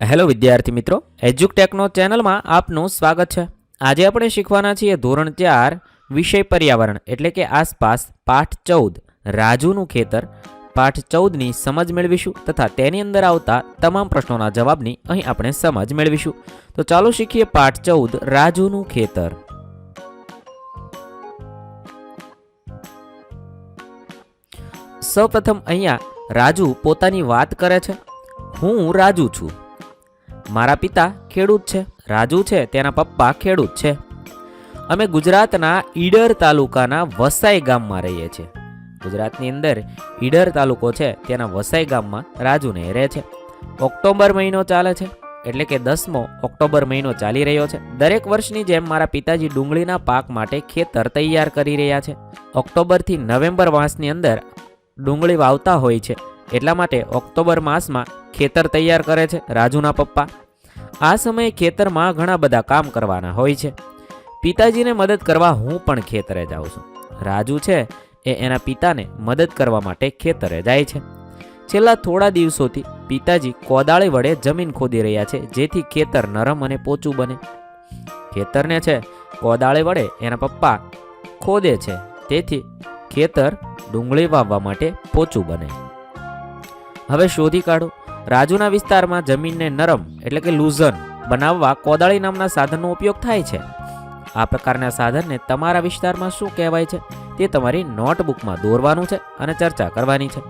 Hello વિદ્યાર્થી મિત્રો, એજ્યુકટેકનો ચેનલમાં આપનું સ્વાગત છે. આજે આપણે શીખવાના છીએ ધોરણ ચાર, વિષય પર્યાવરણ, એટલે કે આસપાસ પાઠ ચૌદ, રાજુનું ખેતર. પાઠ ચૌદની સમજ મેળવીશું તથા તેની અંદર આવતા તમામ પ્રશ્નોના જવાબની અહીં આપણે સમજ મેળવીશું. તો ચાલો શીખીએ પાઠ ચૌદ, રાજુનું ખેતર. સૌપ્રથમ અહીંયા રાજુ પોતાની વાત કરે છે. હું રાજુ છું. મારા પિતા ખેડૂત છે, રાજુ છે, તેના પપ્પા ખેડૂત છે. અમે ગુજરાતના ઈડર તાલુકાના વસાઈ ગામમાં રહીએ છીએ. ગુજરાતની અંદર ઈડર તાલુકો છે, તેના વસાઈ ગામમાં રાજુને રહે છે. ઓક્ટોબર મહિનો ચાલે છે, એટલે કે દસમો ઓક્ટોબર મહિનો ચાલી રહ્યો છે. દરેક વર્ષની જેમ મારા પિતાજી ડુંગળીના પાક માટે ખેતર તૈયાર કરી રહ્યા છે. ઓક્ટોબરથી નવેમ્બર માસની અંદર ડુંગળી વાવતા હોય છે. એટલા માટે ઓક્ટોબર માસમાં ખેતર તૈયાર કરે છે રાજુના પપ્પા. આ સમયે ખેતરમાં ઘણા બધા કામ કરવાના હોય છે. પિતાજીને મદદ કરવા હું પણ ખેતરે જાઉં છું. રાજુ છે એ એના પિતાને મદદ કરવા માટે ખેતરે જાય છે. છેલ્લા થોડા દિવસોથી પિતાજી કોદાળી વડે જમીન ખોદી રહ્યા છે, જેથી ખેતર નરમ અને પોચું બને. ખેતરને છે કોદાળી વડે એના પપ્પા ખોદે છે, તેથી ખેતર ડુંગળી વાવવા માટે પોચું બને. હવે શોધી કાઢો. રાજુના વિસ્તારમાં જમીનને નરમ, એટલે કે લૂઝન, બનાવવા કોદાળી નામના સાધનનો ઉપયોગ થાય છે. આ પ્રકારના સાધનને તમારા વિસ્તારમાં શું કહેવાય છે? તે તમારી નોટબુકમાં દોરવાનું છે અને ચર્ચા કરવાની છે.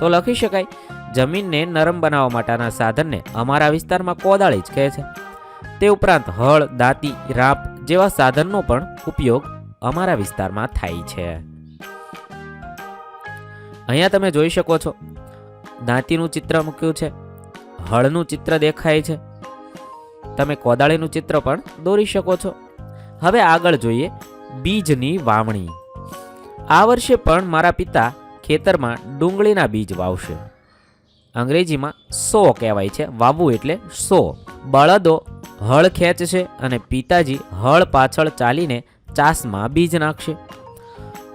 તો લખી શકાય, જમીનને નરમ બનાવવા માટેના સાધનને અમારા વિસ્તારમાં કોદાળી જ કહે છે. તે ઉપરાંત હળ, દાંતી, રાપ જેવા સાધનનો પણ ઉપયોગ અમારા વિસ્તારમાં થાય છે. અહીંયા તમે જોઈ શકો છો દાંતીનું ચિત્ર મૂક્યું છે, હળનું ચિત્ર દેખાય છે. તમે કોદાળીનું ચિત્ર પણ દોરી શકો છો. હવે આગળ જોઈએ બીજની વાવણી. આ વર્ષે પણ મારા પિતા ખેતરમાં ડુંગળીના બીજ વાવશે. અંગ્રેજીમાં સો કહેવાય છે, વાવવું એટલે સો. બળદો હળ ખેંચશે અને પિતાજી હળ પાછળ ચાલીને ચાસમાં બીજ નાખશે.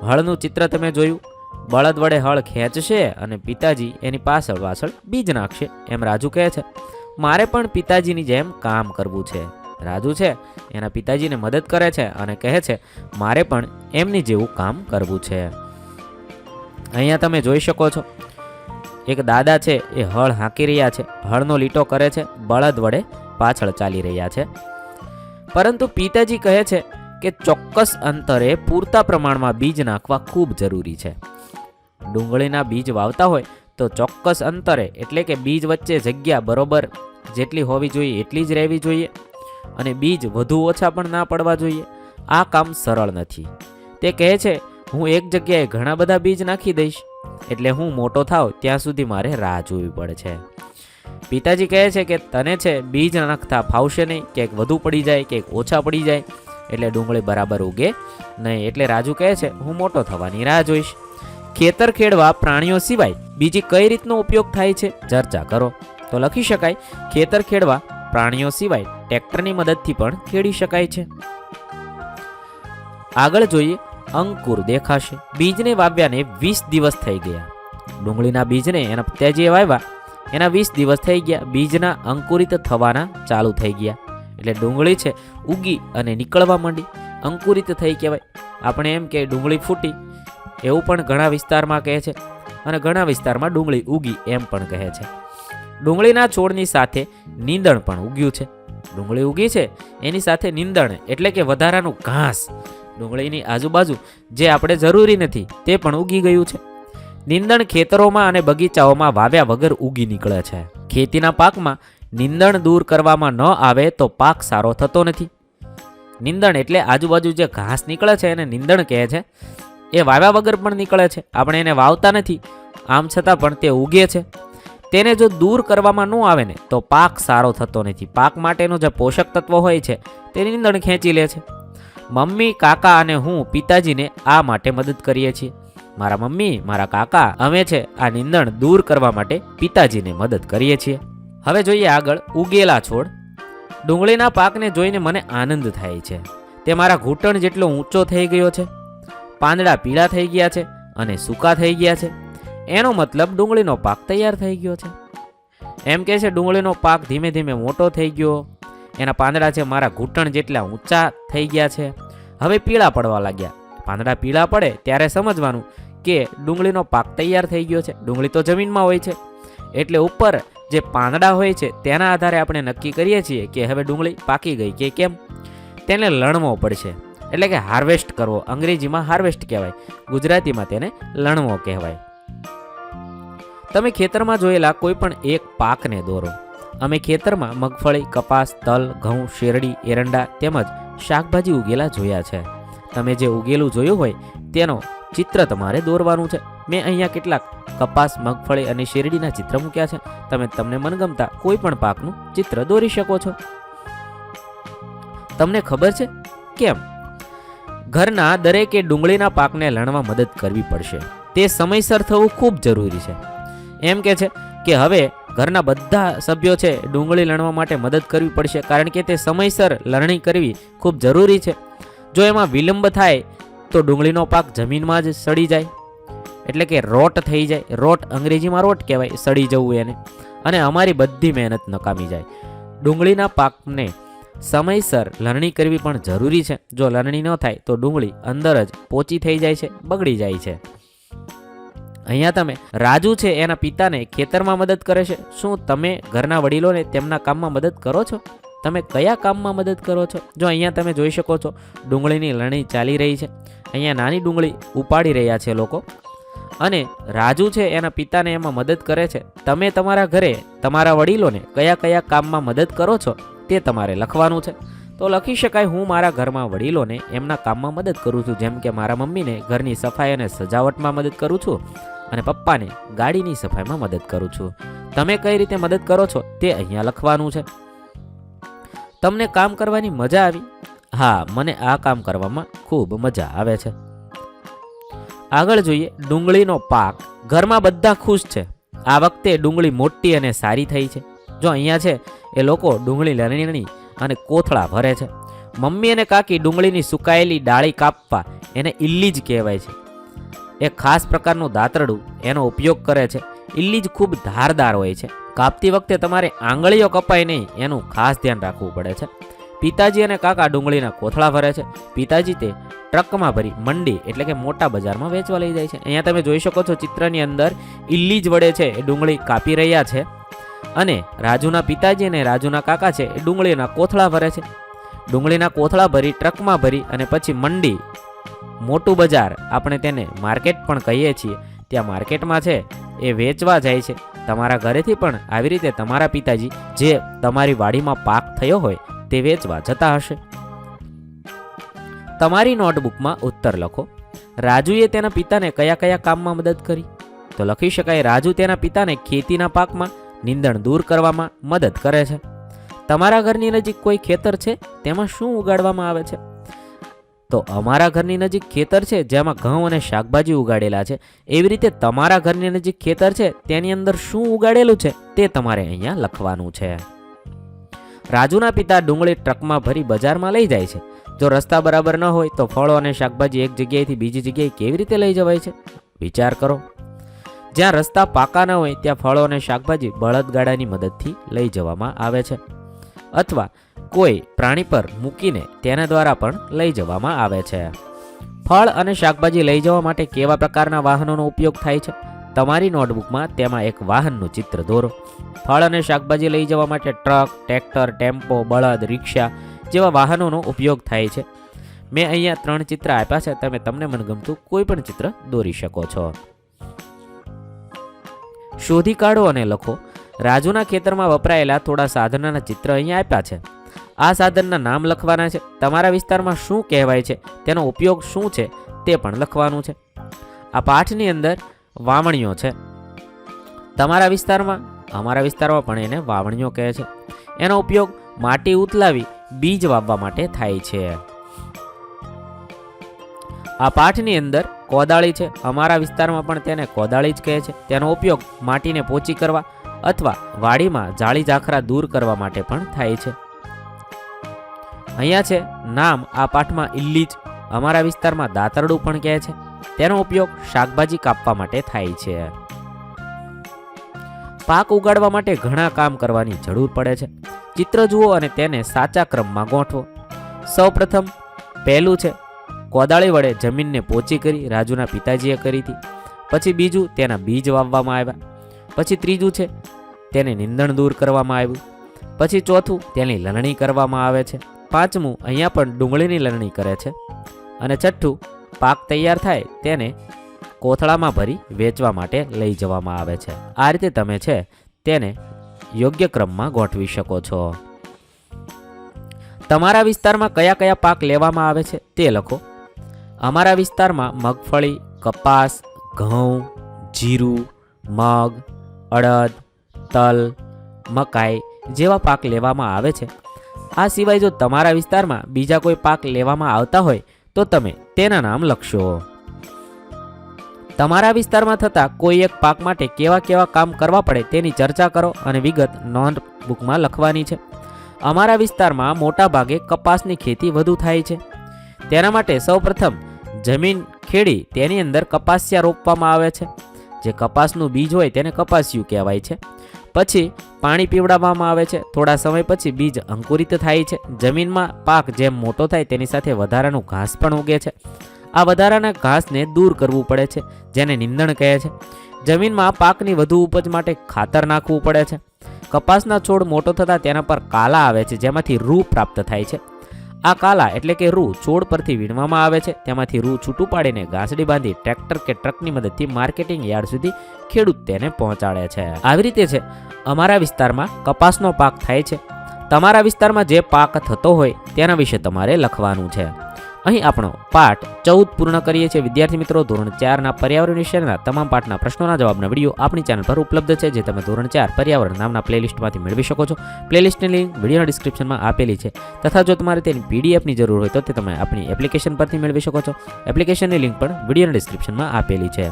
હળનું ચિત્ર તમે જોયું બળદ વડે હળ ખેંચશે અને પિતાજી એની પાછળ પાછળ બીજ નાખશે, એમ રાજુ કહે છે. મારે પણ પિતાજીની જેમ કામ કરવું છે. રાજુ છે, એના પિતાજીને મદદ કરે છે અને કહે છે, મારે પણ એમની જેવું કામ કરવું છે. અહીંયા તમે જોઈ શકો છો, એક દાદા છે, એ હળ હાંકી રહ્યા છે, હળનો લીટો કરે છે, બળદ વડે પાછળ ચાલી રહ્યા છે. પરંતુ પિતાજી કહે છે કે ચોક્કસ અંતરે પૂરતા પ્રમાણમાં બીજ નાખવા ખૂબ જરૂરી છે. ડુંગળીના બીજ વાવતા હોય તો ચોક્કસ અંતરે, એટલે કે બીજ વચ્ચે જગ્યા બરોબર જેટલી હોવી જોઈએ એટલી જ રહેવી જોઈએ અને બીજ વધુ ઓછા પણ ના પડવા જોઈએ. આ કામ સરળ નથી. તે કહે છે, હું એક જગ્યાએ ઘણા બધા બીજ નાખી દઈશ, એટલે હું મોટો થાવ ત્યાં સુધી મારે રાહ જોવી પડે છે. પિતાજી કહે છે કે, તને છે, બીજ નાખતા ફાવશે નહીં, ક્યાંક વધુ પડી જાય, ક્યાંક ઓછા પડી જાય, એટલે ડુંગળી બરાબર ઉગે નહીં. એટલે રાજુ કહે છે, હું મોટો થવાની રાહ જોઈશ. ખેતર ખેડવા પ્રાણીઓ સિવાય બીજી કઈ રીતનો ઉપયોગ થાય છે? ચર્ચા કરો. તો લખી શકાય, ખેતર ખેડવા પ્રાણીઓ સિવાય ટ્રેક્ટરની મદદથી પણ ખેડી શકાય છે. આગળ જોઈએ, અંકુર દેખાશે. બીજને વાવ્યાને વીસ દિવસ થઈ ગયા. ડુંગળીના બીજને એના પિતાજીએ વાવ્યા. એના વીસ દિવસ થઈ ગયા. બીજના અંકુરિત થવાના ચાલુ થઈ ગયા. એટલે ડુંગળી છે, ઉગી અને નીકળવા માંડી. અંકુરિત થઈ કહેવાય. આપણે એમ કે ડુંગળી ફૂટી. એવું પણ ઘણા વિસ્તારમાં કહે છે અને ઘણા વિસ્તારમાં ડુંગળી ઉગી એમ પણ કહે છે. ડુંગળીના છોડની સાથે નીંદણ પણ ઉગ્યું છે. ડુંગળી ઉગી છે, એની સાથે નીંદણ એટલે કે વધારાનું ઘાસ. ડુંગળીની આજુબાજુ જે આપણે જરૂરી નથી તે પણ ઉગી ગયું છે. નીંદણ ખેતરોમાં અને બગીચાઓમાં વાવ્યા વગર ઉગી નીકળે છે. ખેતીના પાકમાં નીંદણ દૂર કરવામાં ન આવે તો પાક સારો થતો નથી. નીંદણ એટલે આજુબાજુ જે ઘાસ નીકળે છે એને નીંદણ કહે છે. એ વાવ્યા વગર પણ નીકળે છે. આપણે એને વાવતા નથી. આમ છતાં પણ તે ઉગે છે. તેને જો દૂર કરવામાં ન આવે ને, તો પાક સારો થતો નથી. પાક માટેનો જે પોષક તત્વો હોય છે તે નીંદણ ખેંચી લે છે. મમ્મી, કાકા અને હું પિતાજીને આ માટે મદદ કરીએ છીએ. મારા મમ્મી, મારા કાકા, અમે છે, આ નીંદણ દૂર કરવા માટે પિતાજીને મદદ કરીએ છીએ. હવે જોઈએ આગળ ઉગેલા છોડ. ડુંગળીના પાકને જોઈને મને આનંદ થાય છે. તે મારા ઘૂંટણ જેટલો ઊંચો થઈ ગયો છે. પાંદડા પીળા થઈ ગયા છે અને સૂકા થઈ ગયા છે. એનો મતલબ ડુંગળીનો પાક તૈયાર થઈ ગયો છે. એમ કહે છે, ડુંગળીનો પાક ધીમે ધીમે મોટો થઈ ગયો. એના પાંદડા છે મારા ઘૂંટણ જેટલા ઊંચા થઈ ગયા છે. હવે પીળા પડવા લાગ્યા. પાંદડા પીળા પડે ત્યારે સમજવાનું કે ડુંગળીનો પાક તૈયાર થઈ ગયો છે. ડુંગળી તો જમીનમાં હોય છે. એટલે ઉપર જે પાંદડા હોય છે તેના આધારે આપણે નક્કી કરીએ છીએ કે હવે ડુંગળી પાકી ગઈ કે કેમ? તેને લણવો પડશે. એટલે કે હાર્વેસ્ટ કરવો. અંગ્રેજીમાં હાર્વેસ્ટ કહેવાય. ગુજરાતીમાં તેને લણવો કહેવાય. તમે ખેતરમાં જોયેલા કોઈ પણ એક પાકને દોરો. અમે ખેતરમાં મગફળી, કપાસ, તલ, ઘઉં, શેરડી, એરંડા તેમજ શાકભાજી ઉગેલા જોયા છે. તમે જે ઉગેલું જોયું હોય તેનો ચિત્ર તમારે દોરવાનું છે. મેં અહીંયા કેટલાક કપાસ, મગફળી અને શેરડીના ચિત્ર મૂક્યા છે. તમે તમને મનગમતા કોઈ પણ પાકનું ચિત્ર દોરી શકો છો. તમને ખબર છે? કેમ? ઘરના દરેકે ડુંગળીના પાકને લણવા મદદ કરવી પડશે. તે સમયસર થવું ખૂબ જરૂરી છે. એમ કે છે કે હવે ઘરના બધા સભ્યો છે ડુંગળી લણવા માટે મદદ કરવી પડશે કારણ કે તે સમયસર લણણી કરવી ખૂબ જરૂરી છે. જો એમાં વિલંબ થાય તો ડુંગળીનો પાક જમીનમાં જ સડી જાય. એટલે કે રોટ થઈ જાય. રોટ અંગ્રેજીમાં રોટ કહેવાય. સડી જવું એને. અને અમારી બધી મહેનત નકામી જાય. ડુંગળીના પાકને સમયસર લણણી કરવી પણ જરૂરી છે. જો લણણી ન થાય તો ડુંગળી અંદર જ પોચી થઈ જાય છે, બગડી જાય છે. અહીંયા તમે રાજુ છે એના પિતાને ખેતરમાં મદદ કરે છે. શું તમે ઘરના વડીલોને તેમના કામમાં મદદ કરો છો? તમે કયા કામમાં મદદ કરો છો? જો અહીંયા તમે જોઈ શકો છો, ડુંગળીની લણણી ચાલી રહી છે. અહીંયા નાની ડુંગળી ઉપાડી રહ્યા છે લોકો. અને રાજુ છે એના પિતાને એમાં મદદ કરે છે. તમે તમારા ઘરે તમારા વડીલોને કયા કયા કામમાં મદદ કરો છો? તે તમારે લખવાનું છે. તો લખી શકાય, હું મારા ઘરમાં વડીલોને એમના કામમાં મદદ કરું છું. જેમ કે મારા મમ્મીને ઘરની સફાઈ અને સજાવટમાં મદદ કરું છું અને પપ્પાને ગાડીની સફાઈમાં મદદ કરું છું. તમે કઈ રીતે મદદ કરો છો તે અહીંયા લખવાનું છે. તમને કામ કરવાની મજા આવી? હા, મને આ કામ કરવામાં ખૂબ મજા આવે છે. આગળ જોઈએ, ડુંગળીનો પાક ઘરમાં બધા ખુશ છે. આ વખતે ડુંગળી મોટી અને સારી થઈ છે. જો અહીંયા છે, એ લોકો ડુંગળી લણણી અને કોથળા ભરે છે. મમ્મી અને કાકી ડુંગળીની સુકાયેલી ડાળી કાપવા એને ઇલ્લી જ કહેવાય છે. એ ખાસ પ્રકારનું દાંતરડું એનો ઉપયોગ કરે છે. ઇલ્લી જ ખૂબ ધારદાર હોય છે. કાપતી વખતે તમારે આંગળીઓ કપાય નહીં, એનું ખાસ ધ્યાન રાખવું પડે છે. પિતાજી અને કાકા ડુંગળીના કોથળા ભરે છે. પિતાજી તે ટ્રકમાં ભરી મંડી એટલે કે મોટા બજારમાં વેચવા લઈ જાય છે. અહીંયા તમે જોઈ શકો છો ચિત્રની અંદર ઇલ્લી જ વડે છે, એ ડુંગળી કાપી રહ્યા છે. અને રાજુના પિતાજી અને રાજુના કાકા છે એ ડુંગળીના કોથળા ભરે છે. ડુંગળીના કોથળા ભરી, ટ્રકમાં ભરી અને પછી મંડી. મોટું બજાર, આપણે તેને માર્કેટ પણ કહીએ છીએ. ત્યાં માર્કેટમાં છે એ વેચવા જાય છે. તમારા ઘરેથી પણ આવી રીતે તમારા પિતાજી, જે તમારી વાડીમાં પાક થયો હોય તે વેચવા જતા હશે. તમારી નોટબુકમાં ઉત્તર લખો. રાજુએ તેના પિતાને કયા કયા કામમાં મદદ કરી? તો લખી શકાય, રાજુ તેના પિતાને ખેતીના પાકમાં નીંદણ દૂર કરવામાં મદદ કરે છે. તમારા ઘરની નજીક કોઈ ખેતર છે? તેમાં શું ઉગાડવામાં આવે છે? તો અમારા ઘરની નજીક ખેતર છે, જેમાં ઘઉં અને શાકભાજી ઉગાડેલા છે. એવી રીતે તમારા ઘરની નજીક ખેતર છે, તેની અંદર શું ઉગાડેલું છે, તે તમારે અહીંયા લખવાનું છે. રાજુના પિતા ડુંગળી ટ્રકમાં ભરી બજારમાં લઈ જાય છે. જો રસ્તા બરાબર ન હોય તો ફળો અને શાકભાજી એક જગ્યાએથી બીજી જગ્યાએ કેવી રીતે લઈ જવાય છે? વિચાર કરો. જ્યાં રસ્તા પાકા ન હોય ત્યાં ફળો અને શાકભાજી બળદગાડાની મદદથી લઈ જવામાં આવે છે. અથવા કોઈ પ્રાણી પર મૂકીને તેના દ્વારા પણ લઈ જવામાં આવે છે. ફળ અને શાકભાજી લઈ જવા માટે કેવા પ્રકારના વાહનોનો ઉપયોગ થાય છે? તમારી નોટબુકમાં તેમાં એક વાહનનું ચિત્ર દોરો. ફળ અને શાકભાજી લઈ જવા માટે ટ્રક, ટ્રેક્ટર, ટેમ્પો, બળદ, રિક્ષા જેવા વાહનોનો ઉપયોગ થાય છે. મેં અહીંયા ત્રણ ચિત્ર આપ્યા છે. તમે તમને મનગમતું કોઈ પણ ચિત્ર દોરી શકો છો. શોધી કાઢો અને લખો. રાજુના ખેતરમાં વપરાયેલા થોડા સાધનના ચિત્ર અહીંયા આપ્યા છે. આ સાધનના નામ લખવાના છે. તમારા વિસ્તારમાં શું કહેવાય છે? તેનો ઉપયોગ શું છે? તે પણ લખવાનું છે. આ પાઠની અંદર વાવણીઓ છે. તમારા વિસ્તારમાં, અમારા વિસ્તારમાં પણ એને વાવણીઓ કહે છે. એનો ઉપયોગ માટી ઉતલાવી બીજ વાવવા માટે થાય છે. આ પાઠની અંદર કોદાળી છે. અમારા વિસ્તારમાં પણ તેને કોદાળી જ કહે છે. તેનો ઉપયોગ માટીને પોચી કરવા અથવા વાડીમાં જાળી ઝાખરા દૂર કરવા માટે પણ થાય છે. અહીંયા છે, નામ આ પાઠમાં ઇલ્લી જ. અમારા વિસ્તારમાં દાતરડું પણ કહે છે. તેનો ઉપયોગ શાકભાજી કાપવા માટે થાય છે. પાક ઉગાડવા માટે ઘણા કામ કરવાની જરૂર પડે છે. ચિત્ર જુઓ અને તેને સાચા ક્રમમાં ગોઠવો. સૌપ્રથમ પહેલું છે કોદાળી વડે જમીનને પોચી કરી રાજુના પિતાજીએ કરી હતી. પછી બીજું તેના બીજ વાવવામાં આવ્યા. પછી ત્રીજું છે તેને નિંદણ દૂર કરવામાં આવ્યું. પછી ચોથું તેની લણણી કરવામાં આવે છે. પાંચમું અહીંયા પણ ડુંગળીની લણણી કરે છે. અને છઠ્ઠું પાક તૈયાર થાય તેને કોથળામાં ભરી વેચવા માટે લઈ જવામાં આવે છે. આ રીતે તમે છે તેને યોગ્ય ક્રમમાં ગોઠવી શકો છો. તમારા વિસ્તારમાં કયા કયા પાક લેવામાં આવે છે તે લખો. અમારા વિસ્તારમાં મગફળી, કપાસ, ઘઉં, જીરું, મગ, અડદ, તલ, મકાઈ જેવા પાક લેવામાં આવે છે. આ સિવાય જો તમારા વિસ્તારમાં બીજા કોઈ પાક લેવામાં આવતા હોય, તો તમે તેના નામ લખશો. તમારા વિસ્તારમાં થતા કોઈ એક પાક માટે કેવા કેવા કામ કરવા પડે તેની ચર્ચા કરો અને વિગત નોંધ બુકમાં લખવાની છે. અમારા વિસ્તારમાં મોટા ભાગે કપાસની ખેતી વધુ થાય છે. તેના માટે સૌપ્રથમ જમીન ખેડી તેની અંદર કપાસિયા રોપવામાં આવે છે. જે કપાસનું બીજ હોય તેને કપાસિયું કહેવાય છે. પછી પાણી પીવડાવવામાં આવે છે. થોડા સમય પછી બીજ અંકુરિત થાય છે. જમીનમાં પાક જેમ મોટો થાય તેની સાથે વધારાનું ઘાસ પણ ઉગે છે. આ વધારાના ઘાસને દૂર કરવું પડે છે, જેને નિંદણ કહે છે. જમીનમાં પાકની વધુ ઉપજ માટે ખાતર નાખવું પડે છે. કપાસના છોડ મોટો થતાં તેના પર કાલા આવે છે, જેમાંથી રૂ પ્રાપ્ત થાય છે. આ કાલા એટલે કે રૂ છોડ પરથી વીણવામાં આવે છે. તેમાંથી રૂ છૂટું પાડીને ઘાસડી બાંધી ટ્રેક્ટર કે ટ્રકની મદદથી માર્કેટિંગ યાર્ડ સુધી ખેડૂત તેને પહોંચાડે છે. આવી રીતે છે. અમારા વિસ્તારમાં કપાસનો પાક થાય છે. તમારા વિસ્તારમાં જે પાક થતો હોય તેના વિશે તમારે લખવાનું છે. અહીં આપણો પાઠ ચૌદ પૂર્ણ કરીએ છીએ. વિદ્યાર્થી મિત્રો, ધોરણ ચારના પર્યાવરણ વિષયના તમામ પાઠના પ્રશ્નોના જવાબના વીડિયો આપણી ચેનલ પર ઉપલબ્ધ છે, જે તમે ધોરણ ચાર પર્યાવરણ નામના પ્લેલિસ્ટમાંથી મેળવી શકો છો. પ્લેલિસ્ટની લિંક વિડીયોના ડિસ્ક્રિપ્શનમાં આપેલી છે. તથા જો તમારે તેની પીડીએફની જરૂર હોય તો તે તમે આપણી એપ્લિકેશન પરથી મેળવી શકો છો. એપ્લિકેશનની લિંક પણ વિડીયોના ડિસ્ક્રિપ્શનમાં આપેલી છે.